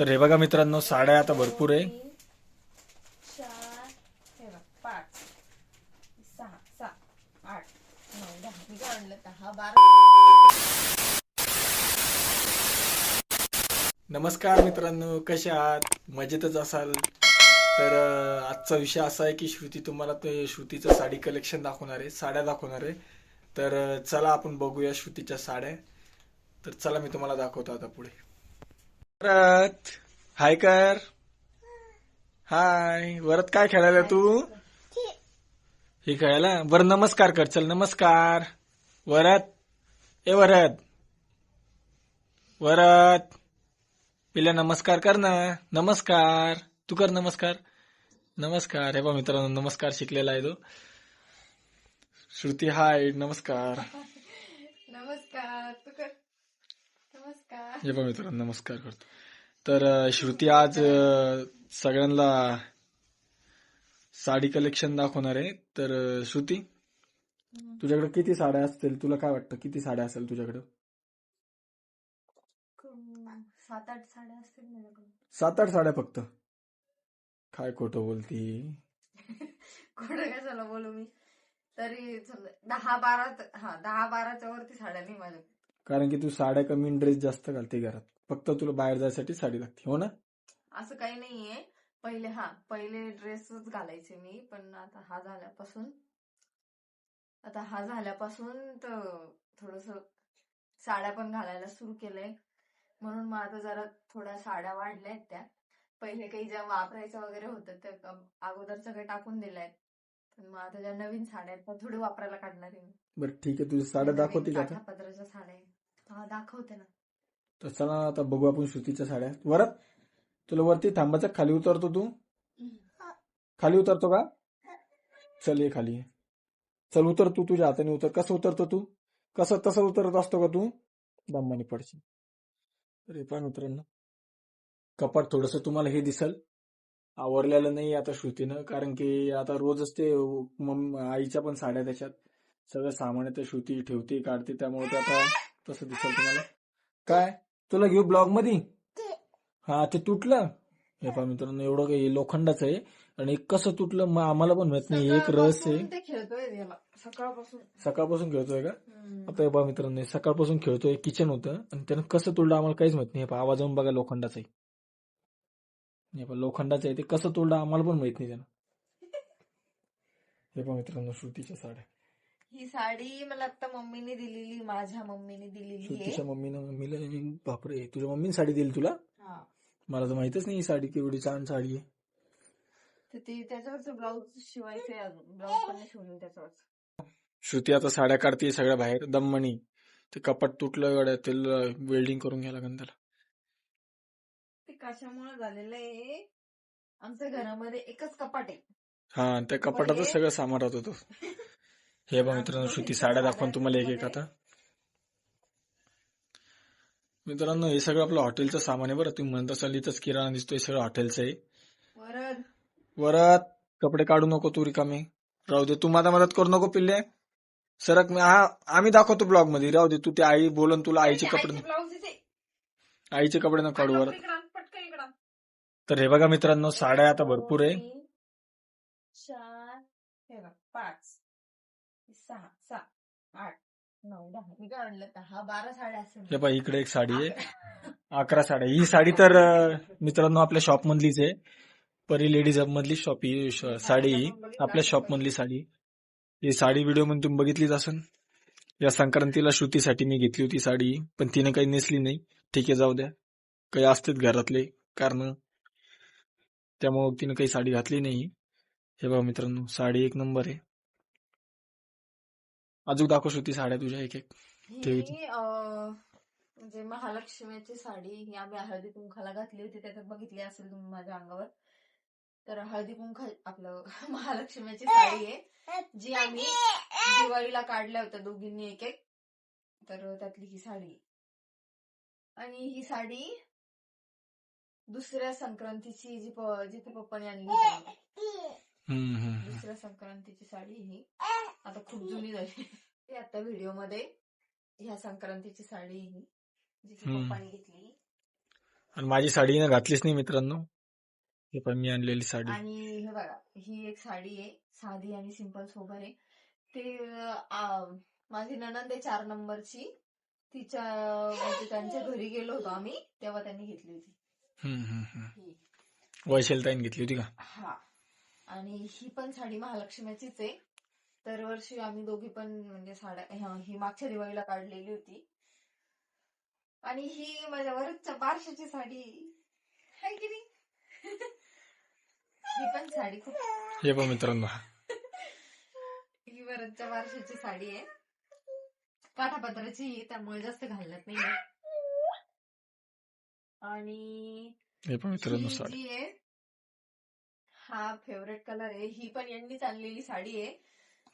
तर हे बघा मित्रांनो साड्या आता भरपूर आहे. नमस्कार मित्रांनो कसे आहात? मजेतच असाल? तर आजचा विषय असा आहे की श्रुती तुम्हाला ते श्रुतीचं साडी कलेक्शन दाखवणार आहे साड्या दाखवणार आहे. तर चला आपण बघूया श्रुतीच्या साड्या. तर चला मी तुम्हाला दाखवतो आता पुढे. वरत हाय कर. हाय वरत काय खेळायला तू? हे खेळायला? बरं नमस्कार कर. चल नमस्कार. वरत. ए वरत. वरत. पिल्या नमस्कार कर ना. नमस्कार. तू कर नमस्कार. नमस्कार. हे बा मित्रांनो नमस्कार शिकलेला आहे तो. श्रुती हाय नमस्कार. नमस्कार. तू कर. नमस्कार हे बा मित्रांनो नमस्कार करतो. तर श्रुती आज सगळ्यांना साडी कलेक्शन दाखवणार आहे. तर श्रुती तुझ्याकडे किती साड्या असतील? तुला काय वाटतं? किती साड्या असेल तुझ्याकडे? सात आठ साड्या असतील माझ्याकडे. सात आठ साड्या फक्त? काय खोटं बोलती? कुठं कशाला बोलू मी? तरी दहा बारा हा दहा बाराच्या वरती साड्या नाही माझ्याकडे. कारण की तू साड्या कमी ड्रेस जास्त घालते घरात. फक्त तुला बाहेर जायसाठी साडी लागते हो ना? असं काही नाहीये. पहिले हा पहिले ड्रेसच घालायचे मी पण आता हा झाल्यापासून आता हा झाल्यापासून तर थोडस साड्या पण घालायला सुरू केलंय. म्हणून मग आता जरा थोड्या साड्या वाढल्यात त्या. पहिले काही ज्या वापरायच्या वगैरे होतं त्या अगोदर सगळे टाकून दिल्यात पण मग आता ज्या नवीन साड्या आहेत त्या थोडी वापरायला काढणार आहे मी. बरं ठीक आहे. तुझ्या साड्या दाखवते का पत्राच्या साड्या आहेत. हा दाखवते ना. तर चला आता बघू आपण श्रुतीच्या साड्या. वरत? तुला वरती थांबायचं खाली उतरतो तू? खाली उतरतो का? चल ये खाली. चल उतर तू तुझ्या हाताने उतर. कसं उतरतो तू? कसं तसं उतरत असतो का तू? दमाने पडशील. हे पण मित्रांनो कपाट थोडस तुम्हाला हे दिसल. आवरलेलं नाही आता श्रुतीनं कारण की आता रोजच ते आईच्या पण साड्या त्याच्यात. सगळं सामान ते श्रुती ठेवते काढते त्यामुळे ते आता तसं दिसल तुम्हाला. काय? तुला घेऊ ब्लॉगमध्ये हा ते तुटलं? हे पहा मित्रांनो एवढं काही लोखंडाचं आहे. आणि कसं तुटलं मग आम्हाला पण माहीत नाही एक रस आहे. सकाळपासून खेळतोय सकाळपासून. का. आता हे पहा मित्रांनो हे सकाळपासून खेळतोय किचन होतं. आणि त्यानं कसं तुडलं आम्हाला काहीच माहीत नाही. हे पहा आवाज येऊन बघा लोखंडाचं आहे. हे पहा लोखंडाचं आहे ते. कसं तुडलं आम्हाला पण माहीत नाही त्यानं. हे पहा मित्रांनो श्रुतीच्या साड्या. ही साडी मला आता मम्मीने दिलेली माझ्या मम्मीने दिलेली आहे श्रुतीच्या मम्मीनं मम्मीला बापरे तुझ्या मम्मीने साडी दिली तुला? हा. मला तर माहितच नाही ही साडी केवढी छान साडी आहे. तर ते त्याच्यावरचं ब्लाऊज शिवायचंय अजून. ब्लाऊज पण नाही त्याच्यावरच. श्रुती आता साड्या काढते सगळ्या बाहेर दममणी. ते कपाट तुटलं गड्या ते वेल्डिंग करून घ्यायला लागेल त्याला. ते कशामुळे झालेलं आहे? आमच्या घरामध्ये एकच कपाट आहे. हा आणि त्या कपाटातच सगळं सामान राहत होतं हे बघा मित्रांनो श्रुती साड्या दाखवून तुम्हाला एक एक आता. मित्रांनो हे सगळं आपलं हॉटेलचं सामान आहे बरं. तुम्ही म्हणत असाल इथंच किराणा दिसतोय सगळं हॉटेलचं आहे. वरात कपडे काढू नको तू रिकामे. राहू दे तू माझा मदत करू नको पिल्ले. सरक मी हा आम्ही दाखवतो ब्लॉगमध्ये राहू दे तू ते आई बोलन तुला आईचे कपडे आईचे कपडे न काढू वरात. तर हे बघा मित्रांनो साड्या आता भरपूर आहे. चार पाच. सहा सात आठ नऊ दहा. मी काय म्हणलं दहा बारा साड्या असेल हे पहा इकडे एक साडी आहे. अकरा. साड्या. ही साडी तर अं, मित्रांनो आपल्या शॉप मधलीच आहे. परी लेडीज मधली शॉप ही श- साडी ही. आपल्या शॉप मधली साडी. ही साडी व्हिडिओमध्ये तुम्ही बघितलीच असन या संक्रांतीला श्रुतीसाठी मी घेतली होती साडी. पण तिने काही नेसली नाही. ठीक आहे जाऊ द्या. काही असतेच घरातले कारण. त्यामुळे तिने काही साडी घातली नाही. हे बघा मित्रांनो साडी एक नंबर आहे. अजून दाखव श्रुती साड्या तुझ्या एक एक. ही म्हणजे महालक्ष्मीची साडी ही आम्ही हळदी कुंखाला घातली होती त्याच्यात बघितली असेल तुम्ही माझ्या अंगावर तर हळदी कुंखा आपलं महालक्ष्मीची साडी आहे जी आम्ही दिवाळीला काढल्या होत्या दोघींनी एक एक तर त्यातली ही साडी. आणि ही साडी दुसऱ्या संक्रांतीची जी प- जी ती पप्पाने आणली दुसऱ्या संक्रांतीची साडी ही. आता खूप जुनी झाली. ती आता व्हिडिओमध्ये ह्या संक्रांतीची साडी ही जी की. पप्पाने घेतली. आणि माझी साडी ना घातलीच नाही मित्रांनो. हे पण मी आणलेली साडी. आणि हे बघा ही एक साडी आहे साधी आणि सिंपल सोबर आहे. ते माझी ननंद आहे चार नंबरची तिच्या म्हणजे त्यांच्या घरी गेलो होतो आम्ही तेव्हा त्यांनी घेतली होती. हम्म, हम्म, हम्म. वैशालताईन घेतली होती का? हा. आणि ही पण साडी महालक्ष्मीचीच आहे. दरवर्षी आम्ही दोघी पण म्हणजे साड्या ही मागच्या दिवाळीला काढलेली होती. आणि ही माझ्या वरच्या बारशाची साडी. आहे की नाही? ही पण साडी खूप हे पण मित्रांनो. ही वरच्या बारशाची साडी आहे. काठापत्राची त्यामुळे जास्त घालण्यात नाही आणि पण मित्रांनो साडी. जी आहे हा फेवरेट कलर आहे. ही पण यांनीच आणलेली साडी आहे.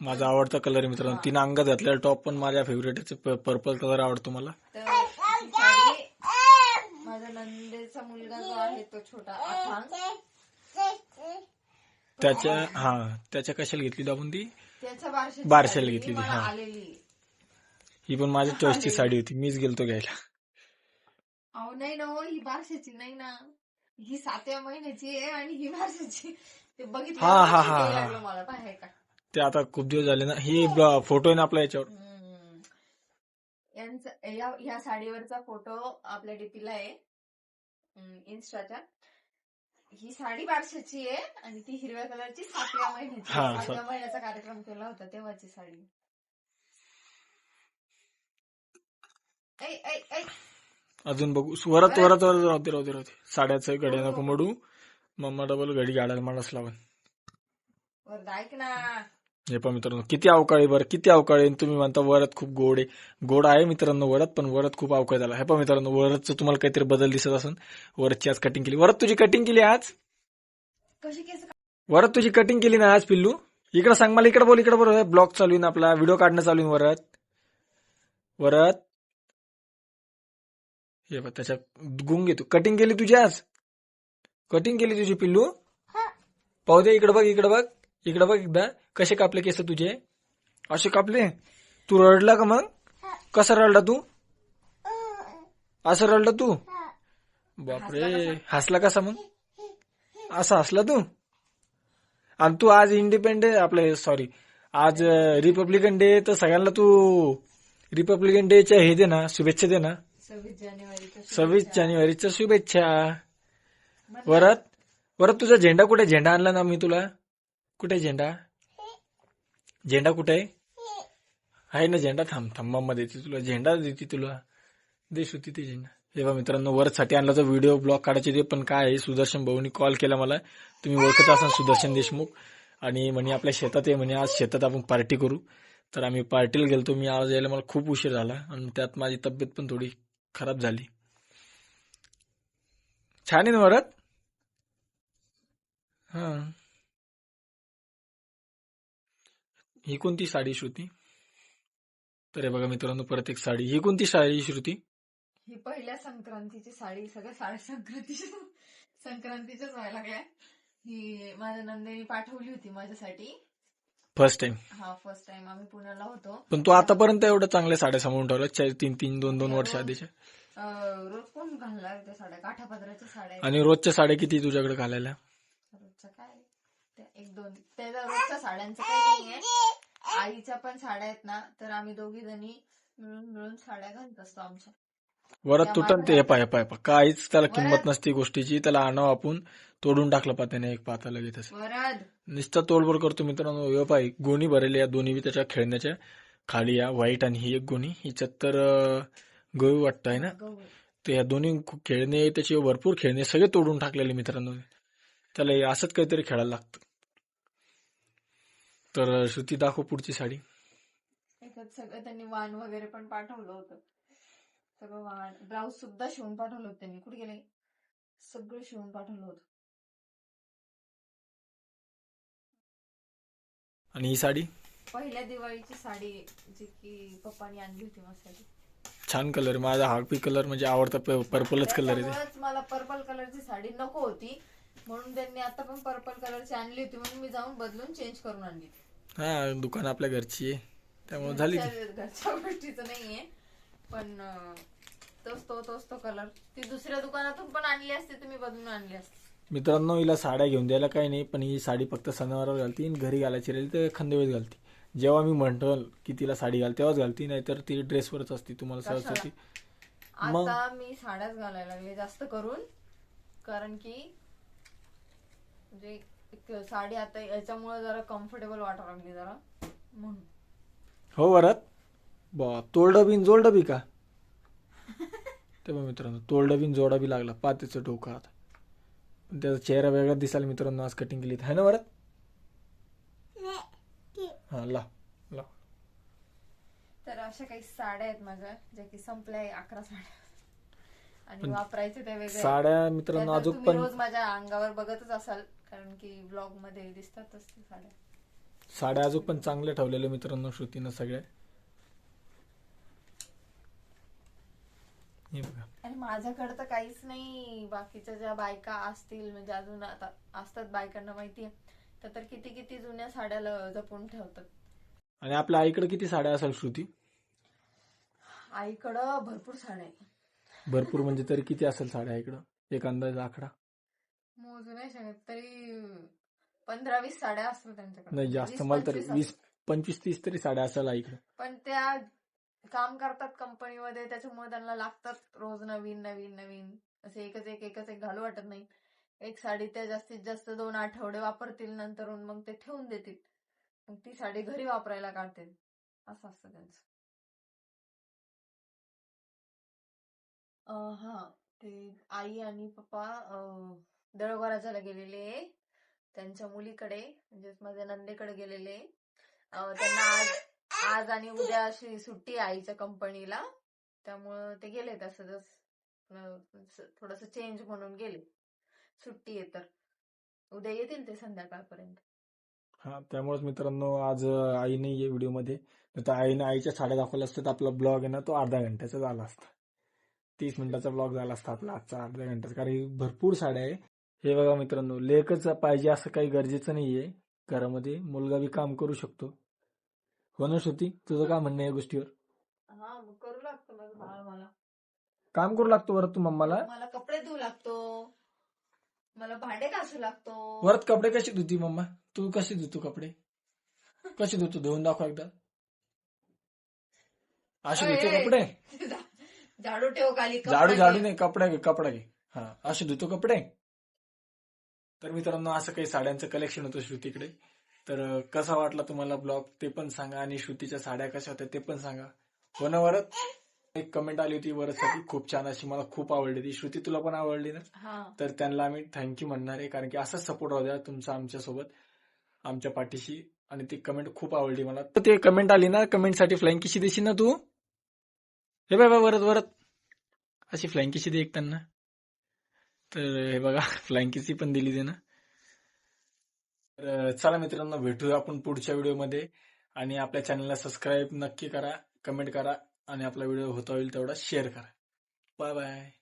माझा आवडता कलर आहे मित्रांनो. तिने अंगात घातलेला टॉप पण माझ्या फेवरेट पर्पल कलर आवडतो मला. तर ही साडी माझ्या नंदेचा मुलगा जो आहे तो छोटा अथांग त्याच्या हा त्याच्या कशाला घेतली होती आपण ती बारशाची बारशाला साडी. घेतली मला होती, हा. आलेली. ही पण माझ्या चॉईसची साडी होती. मीच गेलतो घ्यायला. अहो नाही ना हो, ही बारशाची. नाही ना. ही सातव्या महिन्याची आहे आणि ही बारशाची ते बघितलं हा, हा, हा, हा. लागलं मला पाहाय का ते आता खूप दिवस झाले ना ही फोटो आहे ना आपल्या याच्यावर हम्म. यांचा या साडीवरचा फोटो आपल्या डीपीला आहे हम्म, इन्स्टाच्या ही साडी बारशाची आहे आणि ती हिरव्या कलरची सातव्या महिन्याची हा. सात- सातव्या महिन्याचा कार्यक्रम केला होता तेव्हाची साडी ऐ, ऐ, ऐ. अजून बघू. वरत वरत वरत राहते राहते राहते साड्याचं घड्या नको मडू. मम्मा डबल घडी गाडायला माणूस लावून. वरदा ऐक ना. हे पण मित्रांनो किती अवकाळी बरं किती अवकाळी तुम्ही म्हणता वरत खूप गोड आहे. गोड आहे मित्रांनो वरत पण वरत खूप अवकाळी झाला. हे पण मित्रांनो वरतचं तुम्हाला काहीतरी बदल दिसत असेल वरतची आज कटिंग केली. वरत तुझी कटिंग केली आज? वरत तुझी कटिंग केली ना आज पिल्लू? इकडे सांग मला इकडे बोल इकडे बोल. ब्लॉग चालू आपला. व्हिडिओ काढणं चालू वरत? वरत? हे बघ त्याच्यात गुंग येतो. कटिंग केली तुझी आज? कटिंग केली तुझी पिल्लू? पाहू दे इकडे बघ इकडे बघ. इकडे बघ एकदा. कसे कापले केस तुझे? असे कापले? तू रडला का मग? कसा रडला तू? असं रडला तू? बापरे. हसला कसा? मग? असा हसला तू? आणि तू आज इंडिपेंडन्स आपले सॉरी आज रिपब्लिकन डे तर सगळ्यांना तू रिपब्लिकन डेच्या हे दे ना शुभेच्छा दे ना. सव्वीस जानेवारीच्या सव्वीस शुभेच्छा. जानेवारीच्या शुभेच्छा. वरत वरत तुझा झेंडा कुठे? झेंडा आणला ना मी तुला. कुठे आहे झेंडा? झेंडा कुठे? आहे आहे ना झेंडा. थांब थांबा देते तुला. झेंडा देते तुला. दे होती ते झेंडा. हे मित्रांनो वरसाठी आणला तर व्हिडिओ ब्लॉग काढायचे ते पण काय आहे सुदर्शन भाऊनी कॉल केला मला. तुम्ही ओळखत असाल सुदर्शन देशमुख. आणि म्हणे आपल्या शेतात आहे म्हणे आज शेतात आपण पार्टी करू. तर आम्ही पार्टीला गेलतो. मी आज यायला मला खूप उशीर झाला. आणि त्यात माझी तब्येत पण थोडी खराब झाली. छान आहे ना वरत हा. ही कोणती साडी श्रुती? तर हे बघा मित्रांनो परत एक साडी. ही कोणती साडी श्रुती? ही पहिल्या संक्रांतीची साडी सगळ्या साडी संक्रांती संक्रांतीच्याच व्हायला लागल्या. ही माझ्या नंदेनी पाठवली होती माझ्यासाठी. फर्स्ट टाइम हा फर्स्ट टाइम आम्ही पुण्याला होतो. पण तू आतापर्यंत एवढ्या चांगल्या साड्या सांभाळून ठेवल्या. चार तीन तीन दोन दोन वर्ष आधीच्या. रोज कोण घालणार त्या साड्या? काठापदराच्या साड्या आहेत. आणि रोजच्या साड्या किती तुझ्याकडे घालायला? रोजच्या काय? त्या एक दोन त्याच्या रोजच्या साड्यांचं काही नाहीये आईच्या पण साड्या आहेत ना तर आम्ही दोघी जणी मिळून मिळून साड्या घालत असतो आमच्या. वरत तुटन ते हेपा हेपा हेपा काहीच त्याला. किंमत नसते गोष्टीची. त्याला आणावं आपण तोडून टाकलं पात्याने एक पाता लगेच नुसता तोडबोड करतो मित्रांनो. हे पाय गोणी भरलेली या दोन्ही बी त्याच्या खेळण्याच्या. खाली या व्हाईट आणि ही एक गोणी. हिच्यात तर गहू वाटतं आहे ना? गहू. ते या दोन्ही खेळणे त्याचे भरपूर खेळणे सगळे तोडून टाकलेले मित्रांनो. त्याला हे असंच काहीतरी खेळायला लागतं. तर श्रुती दाखव पुढची साडी. सगळं त्यांनी वाण वगैरे पण पाठवलं होतं. सगळं वाण ब्लाऊज सुद्धा शिवून पाठवलं होतं त्यांनी. कुठे गेले? सगळं शिवून पाठवलं होतं. आणि ही साडी? पहिल्या दिवाळीची साडी जी की पप्पानी आणली होती माझ्यासाठी छान कलर माझा हार्पी कलर म्हणजे आवडता पर्पलच कलर आहे. त्याच्यामुळेच मला पर्पल कलरची साडी नको होती. म्हणून त्यांनी आता पण पर्पल कलरची आणली होती. म्हणून मी जाऊन बदलून चेंज करून आणली हा दुकान आपल्या घरची आहे. त्यामुळे झाली ती. घरच्या घरच्या गोष्टीचं नाहीये. पण अं, तोच तो तोच तो कलर ती दुसऱ्या दुकानातून पण आणली असते तुम्ही बदलून आणली असते. मित्रांनो हिला साड्या घेऊन द्यायला काही नाही पण ही साडी फक्त सणावारावर घालती आणि घरी घालायची राहिली तर खंदवेळेस घालती. जेव्हा मी म्हणतो की तिला साडी घाल तेव्हाच घालती नाहीतर ती ड्रेसवरच असते तुम्हाला सहज कशाला? होती मग? आता मी साड्याच घालायला लागले जास्त करून. कारण की म्हणजे एक साडी आता याच्यामुळे जरा कम्फर्टेबल वाटायला लागली जरा म्हणून. हो वरात? बा तोलडं बिन जोडं बी का? ते बघ मित्रांनो तोलडं बिन जोडा बी लागला पातेचं डोकं आता. पण त्याचा चेहरा वेगळा दिसायला मित्रांनो आज कटिंग केली. आहे ना वरात हा ला ला. तर अशा काही साड्या आहेत माझ्या ज्या की संपल्या आहे अकरा साड्या. आणि वापरायचे त्या वेगळ्या साड्या मित्रांनो अजून पण रोज माझ्या अंगावर बघतच असाल कारण की ब्लॉगमध्ये दिसतातच साड्या. साड्या अजून पण चांगल्या ठेवलेल्या मित्रांनो श्रुतीनं सगळ्या. हे बघा. आणि माझ्याकडे तर काहीच नाही. बाकीच्या ज्या बायका असतील म्हणजे अजून आता असतात बायकांना माहिती आहे तर तर किती किती जुन्या साड्या ल- जपून ठेवतात. आणि आपल्या आईकडे किती साड्या असेल श्रुती? आईकडं भरपूर साड्या आहे. भरपूर म्हणजे तरी किती असेल साड्या इकडं एक अंदाज आकडा? मोजू नाही शकत तरी पंधरा वीस साड्या असतात त्यांच्याकडे. नाही जास्त मला तर पंचवीस वीस पंचवीस तीस तरी साड्या असेल आईकडे. पण त्या काम करतात कंपनीमध्ये त्याच्यामुळे त्यांना लागतात रोज नवीन नवीन नवीन. असे एकच एक एकच एक घालू वाटत नाही. एक साडी त्या जास्तीत जास्त दोन आठवडे वापरतील नंतर मग ते ठेवून देतील. मग ती साडी घरी वापरायला काढतील. असं असतं त्यांचं. हा. ते आई आणि पप्पा अं, दळगोराजाला गेलेले त्यांच्या मुलीकडे म्हणजेच माझ्या नंदेकडे गेलेले त्यांना आज आज आणि उद्या अशी सुट्टी आईच्या कंपनीला त्यामुळं ते गेले तसंच थोडस चेंज म्हणून गेले. सुट्टी आहे तर. उद्या येतील ते संध्याकाळपर्यंत. हा त्यामुळेच मित्रांनो आज आई नाही आहे व्हिडिओमध्ये. तर आईने आईच्या साड्या दाखवल्या असतात. आपला ब्लॉग आहे ना तो अर्धा घंट्याचा झाला असता. तीस मिनिटाचा ब्लॉग झाला असता आपला आजचा अर्ध्या घंट्याचा. कारण भरपूर साड्या आहे. हे बघा मित्रांनो लेखच पाहिजे असं काही गरजेचं नाहीये. घरामध्ये मुलगा बी काम करू शकतो. हो ना श्रुती? तुझं काय म्हणणं या गोष्टीवर? हा मग करू लागतो माझं मला. काम करू लागतो बरं तू मम्माला? मला कपडे धुवू लागतो. मला भांडे घासू लागतो. वरत कपडे कशी धुती मम्मा? तू कशी धुतो कपडे? कशी धुतो? धुवून दाखव एकदा. अशी धुतो कपडे? झाडू ठेव खाली कपडे झाडू घे. झाडू नाही कपडा घे कपडा घे. हा असे धुतो कपडे? तर मित्रांनो असं काही साड्यांचं कलेक्शन होतं श्रुतीकडे. तर कसा वाटला तुम्हाला ब्लॉग? ते पण सांगा. आणि श्रुतीच्या साड्या कशा होत्या ते पण सांगा. हो ना वरत एक कमेंट आली होती वरदसाठी. खूप छान अशी मला खूप आवडली ती. श्रुती तुला पण आवडली ना? तर त्यांना आम्ही थँक्यू म्हणणार आहे. कारण की असाच सपोर्ट राहू द्या तुमचा आमच्यासोबत आमच्या पाठीशी. आणि ती कमेंट खूप आवडली मला. तर ते कमेंट आली ना कमेंटसाठी फ्लाइंग किशी देशील ना तू? हे बाय बाय वरत वरत अशी फ्लाइंग किशी दे एक त्यांना. तर हे बघा फ्लाइंग किसी पण दिली दे ना तर चला मित्रांनो भेटूया आपण पुढच्या व्हिडिओमध्ये. आणि आपल्या चॅनलला सबस्क्राईब नक्की करा कमेंट करा आणि आपला व्हिडिओ होता होईल तेवढा शेअर करा. Bye bye.